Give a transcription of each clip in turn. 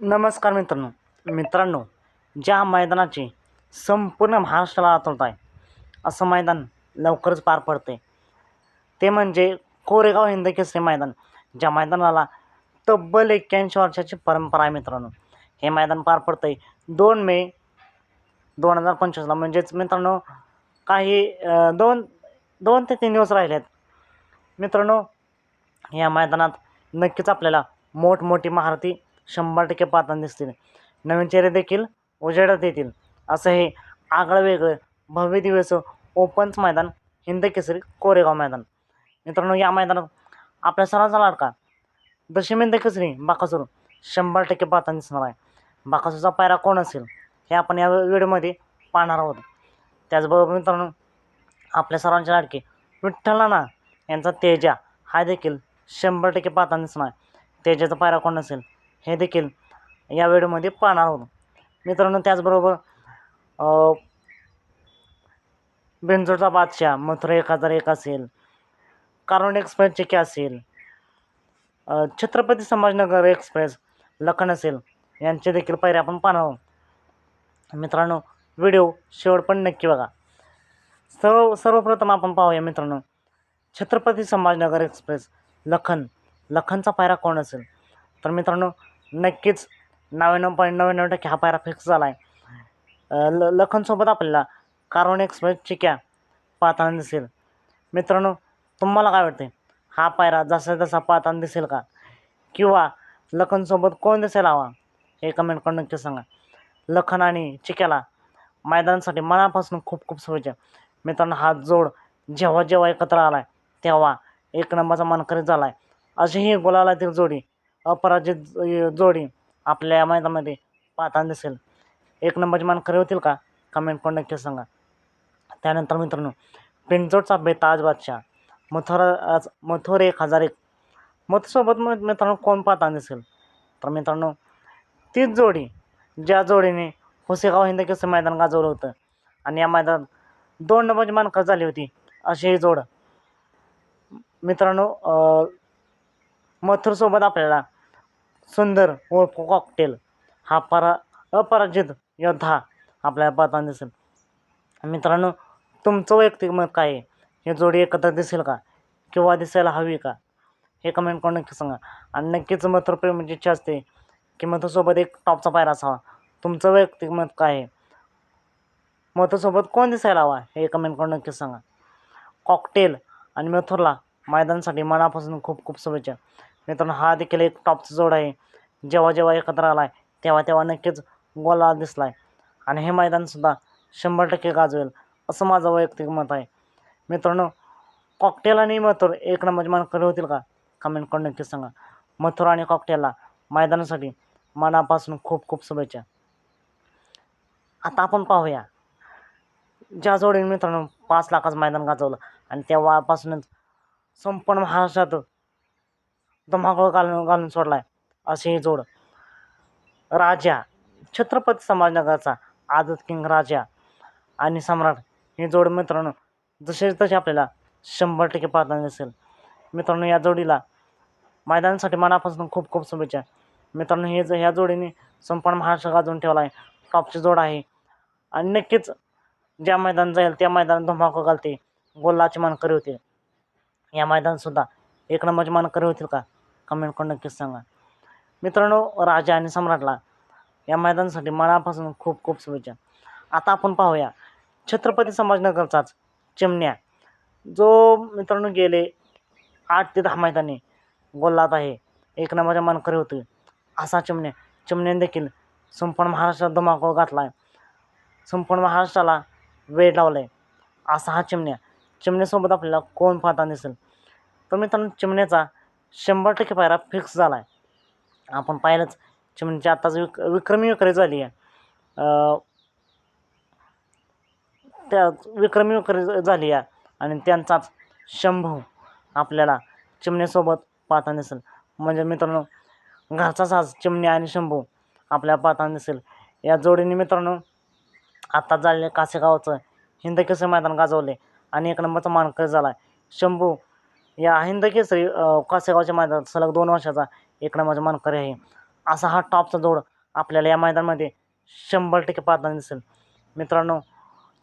नमस्कार मित्रांनो. मित्रांनो ज्या मैदानाची संपूर्ण महाराष्ट्राला आतुरता आहे असं मैदान लवकरच पार पडते ते म्हणजे कोरेगाव हिंद केसरी मैदान ज्या मैदानाला तब्बल एक्क्याऐंशी वर्षाची परंपरा आहे मित्रांनो. हे मैदान पार पडतं आहे दोन मे दोन हजार पंचवीसला. म्हणजेच मित्रांनो काही दोन दोन ते तीन दिवस राहिले आहेत मित्रांनो या मैदानात नक्कीच आपल्याला मोठमोठी महारथी शंभर टक्के पाहताना दिसतील. नवीन चेहरे देखील उजेडात येतील. असं हे आगळं वेगळं भव्य दिवस ओपन्स मैदान हिंद केसरी कोरेगाव मैदान. मित्रांनो या मैदानात आपल्या सर्वांचा लाडका दशमिंद केसरी बाकासूर शंभर टक्के पाहताना दिसणार आहे. बाकासूरचा पायरा कोण असेल हे आपण या व्हिडिओमध्ये पाहणार आहोत. त्याचबरोबर मित्रांनो आपल्या सर्वांचे लाडके विठ्ठलाना यांचा तेजा हा देखील शंभर टक्के पाहताना दिसणार आहे. तेजाचा पायरा कोण असेल? हे देखील या व्हिडिओमध्ये पाहणार आहोत. मित्रांनो त्याचबरोबर बेंजोडचा बादशाह मथुरा एक हजार एक असेल कारण एक्सप्रेस चिके असेल छत्रपती संभाजीनगर एक्सप्रेस लखन असेल यांचे देखील पायरे आपण पाहणार आहोत. मित्रांनो व्हिडिओ शेवट पण नक्की बघा. सर्व सर्वप्रथम आपण पाहूया मित्रांनो छत्रपती संभाजीनगर एक्सप्रेस लखन. लखनचा पायरा कोण असेल? तर मित्रांनो नक्कीच नव्याण्णव पॉईंट नव्याण्णव टक्के हा पायरा फिक्स झाला आहे ल लखनसोबत आपल्याला कार्बन एक्सप्रेस चिक्या पाहताना दिसेल. मित्रांनो तुम्हाला काय वाटते हा पायरा जसा जसा पाहताना दिसेल का? किंवा लखनसोबत कोण दिसेल हवा? हे कमेंट करून नक्की सांगा. लखन आणि चिक्याला मैदानासाठी मनापासून खूप खूप शुभेच्छा. मित्रांनो हा जोड जेव्हा जेव्हा एकत्र आला आहे तेव्हा एक नंबरचा मानकरी झाला आहे अशी ही गुलालातील जोडी अपराजित जोडी आपल्या मैदानामध्ये पाहताना दिसेल. एक नंबरची खरे होतील का? कमेंट करून नक्की सांगा. त्यानंतर मित्रांनो पिंजोडचा बेताज बादशाह. मथुरा आज मथुर एक हजार एक. मथुरसोबत मग मित्रांनो कोण पाहताना दिसेल? तर मित्रांनो तीच जोडी ज्या जोडीने हुसेगाव हिंद मैदान गाजवलं होतं. आणि या मैदानात दोन नंबरची मानकर झाली होती. अशी ही जोड. मित्रांनो मथुरसोबत आपल्याला सुंदर ओळखू कॉकटेल हा परा अपराजित योद्धा आपल्याला पाहताना दिसेल. मित्रांनो तुमचं वैयक्तिक मत काय आहे? हे जोडी एकत्र दिसेल का? किंवा दिसायला हवी का? हे कमेंट करून नक्की सांगा. आणि नक्कीच मथुर प्रेमीची म्हणजे इच्छा असते की मथुरसोबत एक टॉपचा पायरा असावा. तुमचं वैयक्तिक मत काय आहे? मथुरसोबत कोण दिसायला हवा? हे कमेंट करून नक्की सांगा. कॉकटेल आणि मथुरला मैदानासाठी मनापासून खूप खूप शुभेच्छा. मित्रांनो हा देखील एक टॉपचा जोड आहे. जेव्हा जेव्हा एकत्र आला आहे तेव्हा तेव्हा नक्कीच गोला दिसला आहे आणि हे मैदानसुद्धा शंभर टक्के गाजवेल असं माझं वैयक्तिक मत आहे. मित्रांनो कॉकटेल आणि मथुर एक नंबरचे मानकरी होतील का? कमेंट करून नक्की सांगा. मथुर आणि कॉकटेलला मैदानासाठी मनापासून खूप खूप शुभेच्छा. आता आपण पाहूया. ज्या जोडीने मित्रांनो पाच लाखाचं मैदान गाजवलं आणि तेव्हापासूनच संपूर्ण महाराष्ट्रात धमाकूळ घालून घालून सोडला आहे अशी ही जोड. राजा. छत्रपती संभाजीनगरचा आदत किंग राजा आणि सम्राट ही जोड मित्रांनो. जसे तसे आपल्याला शंभर टक्के पाहताना दिसेल. मित्रांनो या जोडीला मैदानासाठी मनापासून खूप खूप शुभेच्छा. मित्रांनो हे ज ह्या जोडीने संपूर्ण महाराष्ट्र गाजवून ठेवला आहे टॉपची जोड आहे. आणि नक्कीच ज्या मैदान जाईल त्या मैदानात धुमाकू घालते गोल्लाची मानकरी होते या मैदानसुद्धा एक नंबरची मानकरी होतील का? कमेंट करून नक्कीच सांगा. मित्रांनो राजा आणि सम्राटला या मैदानासाठी मनापासून खूप खूप शुभेच्छा. आता आपण पाहूया छत्रपती संभाजीनगरचाच चिमण्या. जो मित्रांनो गेले आठ ते दहा मैदाने गोल्लात आहे. एक नंबरच्या मानकरी होते. असा चिमण्या चिमण्याने देखील संपूर्ण महाराष्ट्रात धमाका घातला आहे संपूर्ण महाराष्ट्राला वेळ लावला आहे असा हा चिमण्या. चिमण्यासोबत आपल्याला कोण पाहताना दिसेल? तर मित्रांनो चिमण्याचा शंभर टक्के पायरा फिक्स झाला आहे आपण पाहिलंच म्हणजे आत्ताच विक विक्रमी विक्री झाली आहे. त्या विक्रमी विक्री झाली आहे आणि त्यांचाच शंभू आपल्याला चिमण्यासोबत पाहताना दिसेल. म्हणजे मित्रांनो घरचा साज चिमण्या आणि शंभू आपल्याला पाहताना दिसेल. या जोडीने मित्रांनो आत्ता झालेलं कासेगावचं हिंद केसरी मैदान गाजवले आणि एक नंबरचा मानकरी झाला आहे शंभू या हिंद केसरी कासेगावच्या मैदानात सलग दोन वर्षाचा एक नंबरचा मानकरी आहे. असा हा टॉपचा जोड आपल्याला या मैदानामध्ये शंभर टक्के पाहताना दिसेल. मित्रांनो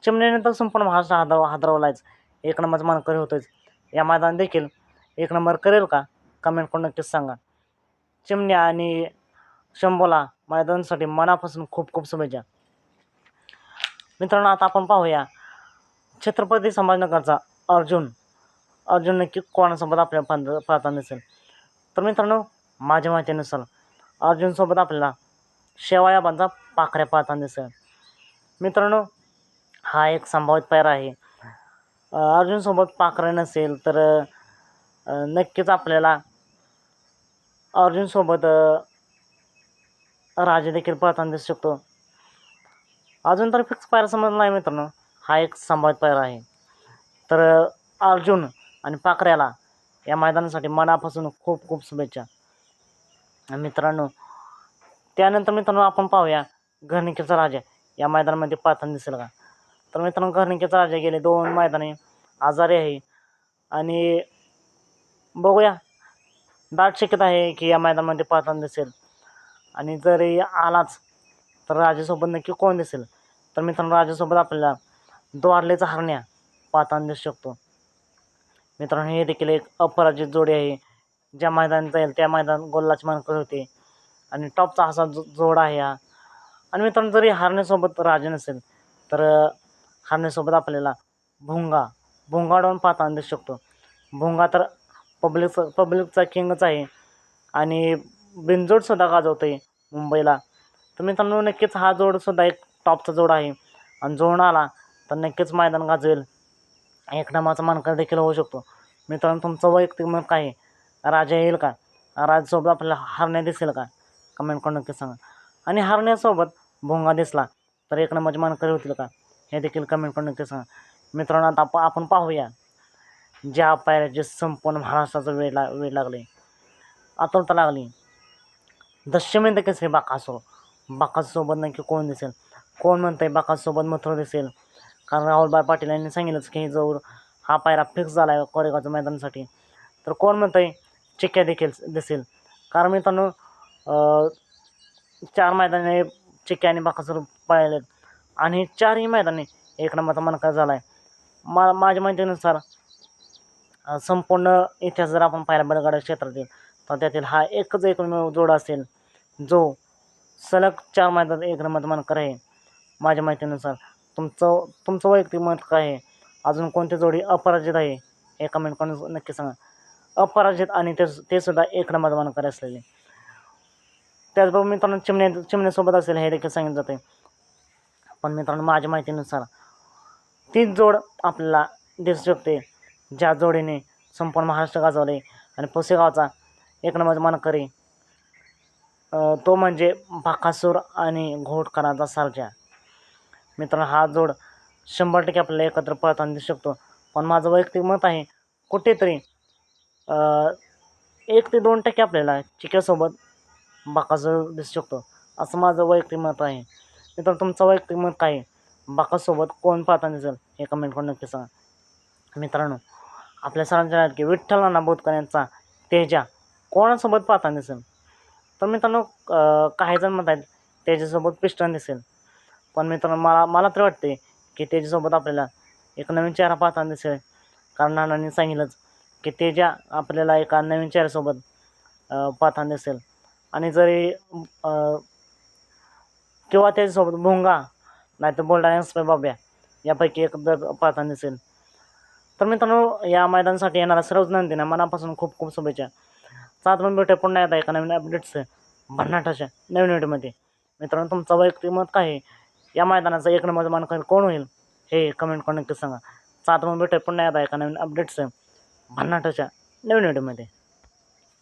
चिमण्याने तर संपूर्ण महाराष्ट्र हादर हादरवलायच. एक नंबरचा मानकरी होतोच या मैदान देखील एक नंबर करेल का? कमेंट करून नक्कीच सांगा. चिमण्या आणि शंभोला मैदानासाठी मनापासून खूप खूप शुभेच्छा. मित्रांनो आता आपण पाहूया छत्रपती संभाजीनगरचा अर्जुन. अर्जुन नक्की कोणासोबत आपल्या पाहता पाहताना दिसेल तर मित्रांनो माझ्या माहितीनुसार अर्जुनसोबत आपल्याला शेवायाबांचा पाखऱ्या पाहताना दिसेल मित्रांनो हा एक संभावित पैर आहे. अर्जुनसोबत पाखरे नसेल तर नक्कीच आपल्याला अर्जुनसोबत राजेदेखील राजा देखील पाहताना दिसू शकतो. अजून तर फिक्स पायरा समजला नाही मित्रांनो हा एक संभावित पायरा आहे. तर अर्जुन आणि पाखऱ्याला या मैदानासाठी मनापासून खूप खूप शुभेच्छा. मित्रांनो त्यानंतर मित्रांनो आपण पाहूया घरणिकेचा राजा या मैदानामध्ये पाहताना दिसेल का? तर मित्रांनो घरणिकेचा राजा गेले दोन मैदाने आजारी आहे. आणि बघूया दाट शक्यता आहे की या मैदानामध्ये पाहताना दिसेल. आणि जरी आलाच तर राजासोबत नक्की कोण दिसेल? तर मित्रांनो राजासोबत आपल्याला द्वारलेचा हरण्या पाहताना दिसू शकतो. मित्रांनो हे देखील एक अपराजित जोडी आहे. ज्या मैदानात जाईल त्या मैदान गोल्लाची मानकर होते. आणि टॉपचा असा जो जोड आहे हा. आणि मित्रांनो जरी हारण्यासोबत राजा नसेल तर हारण्यासोबत आपल्याला भुंगा भुंगाडून पाहता दिसू शकतो. भुंगा तर पब्लिकचा पब्लिकचा किंगच आहे. आणि बिनजोडसुद्धा गाजवतो आहे मुंबईला. तर मित्रांनो नक्कीच हा जोडसुद्धा एक टॉपचा जोड आहे. आणि जोड आला तर नक्कीच मैदान गाजवेल. एक मानकर देखील होऊ शकतो. मित्रांनो तुमचं वैयक्तिक मत काय आहे? राजा येईल का? राजासोबत आपल्याला हारण्या दिसेल का? कमेंट करून नक्की सांगा. आणि हारण्यासोबत भोंगा दिसला तर एक नंबरचे मानकरी होतील का? हे देखील कमेंट करून नक्की सांगा. मित्रांनो आता आप आपण पाहूया. ज्या पायऱ्याचे संपूर्ण महाराष्ट्राचं वेळ ला वेळ लागले. आतुरता लागली. दशमिंद केसरी बाकासो बाकासोबत नक्की कोण दिसेल? कोण म्हणतंय बाकासोबत मथुर दिसेल? कारण राहुलबाई पाटील यांनी सांगितलंच की जवळ हा पायरा फिक्स झाला आहे कोरेगावच्या मैदानासाठी. तर कोण म्हणतंय? चिक्क्या देखील दिसेल. कारण मित्रांनो चार मैदाने चिक्क्या आणि बाकासूर पाळलेत. आणि चारही मैदाने एक नंबरचा मनका झाला आहे मा माझ्या माहितीनुसार संपूर्ण इतिहास जर आपण पाहिला बलगाडा क्षेत्रातील तर त्यातील हा एकच एकमेव जोड असेल जो सलग चार मैदान एक नंबरचा मानकर आहे माझ्या माहितीनुसार. तुमचं तुमचं वैयक्तिक मत काय आहे? अजून कोणती जोडी अपराजित आहे? हे कमेंट करून नक्की सांगा. अपराजित आणि ते ते सुद्धा एक नंबर मानकर असलेले. त्याचबरोबर मित्रांनो चिमण्या चिमण्यासोबत असेल हे देखील सांगितलं जाते पण मित्रांनो माझ्या माहितीनुसार तीच जोड आपल्याला दिसू शकते. ज्या जोडीने संपूर्ण महाराष्ट्र गाजवले आणि पुसेगावचा एक नंबर मानकरी तो म्हणजे बाकासूर आणि घोटकरांचा सारख्या. मित्रांनो हा जोड शंभर टक्के आपल्याला एकत्र पळताना दिसू शकतो. पण माझं वैयक्तिक मत आहे कुठेतरी एक ते दोन टक्के आपल्याला चिक्यासोबत बाकासूर दिसू शकतो. असं माझं वैयक्तिक मत आहे. मित्रांनो तुमचं वैयक्तिक मत काय? आहे बाकासोबत कोण पाहताना दिसेल? हे कमेंट करून नक्की सांगा. मित्रांनो आपल्या सरांच्या आहेत की विठ्ठल नाना बोधकर यांचा तेजा कोणासोबत पाहताना दिसेल? तर मित्रांनो काही जण म्हणत आहेत तेजासोबत पिस्टन दिसेल. पण मित्रांनो मला मला तर वाटते की त्याच्यासोबत आपल्याला एक नवीन चेहरा पाहताना दिसेल. कारण नानांनी सांगितलंच की तेजा आपल्याला एका नवीन चेहऱ्यासोबत पाहताना दिसेल. आणि जरी किंवा त्याच्यासोबत भोंगा नाही तर बुलढाणा बाब्या यापैकी एक जर पाहताना दिसेल. तर मित्रांनो या मैदानासाठी येणारा सर्वच नंदीना मनापासून खूप खूप शुभेच्छा. सात पण भेटे पुन्हा येतात एका नवीन अपडेट्स भन्नाटाच्या नवीन व्हिडिओमध्ये मित्रांनो तुमचं वैयक्तिक मत काय आहे? या मैदानाचा एक नंबर मानकर कोण होईल? हे कमेंट करून नक्की सांगा. सात पण भेटूया पुन्हा एकदा एका नवीन अपडेट्स भन्नाटाच्या नवीन व्हिडिओमध्ये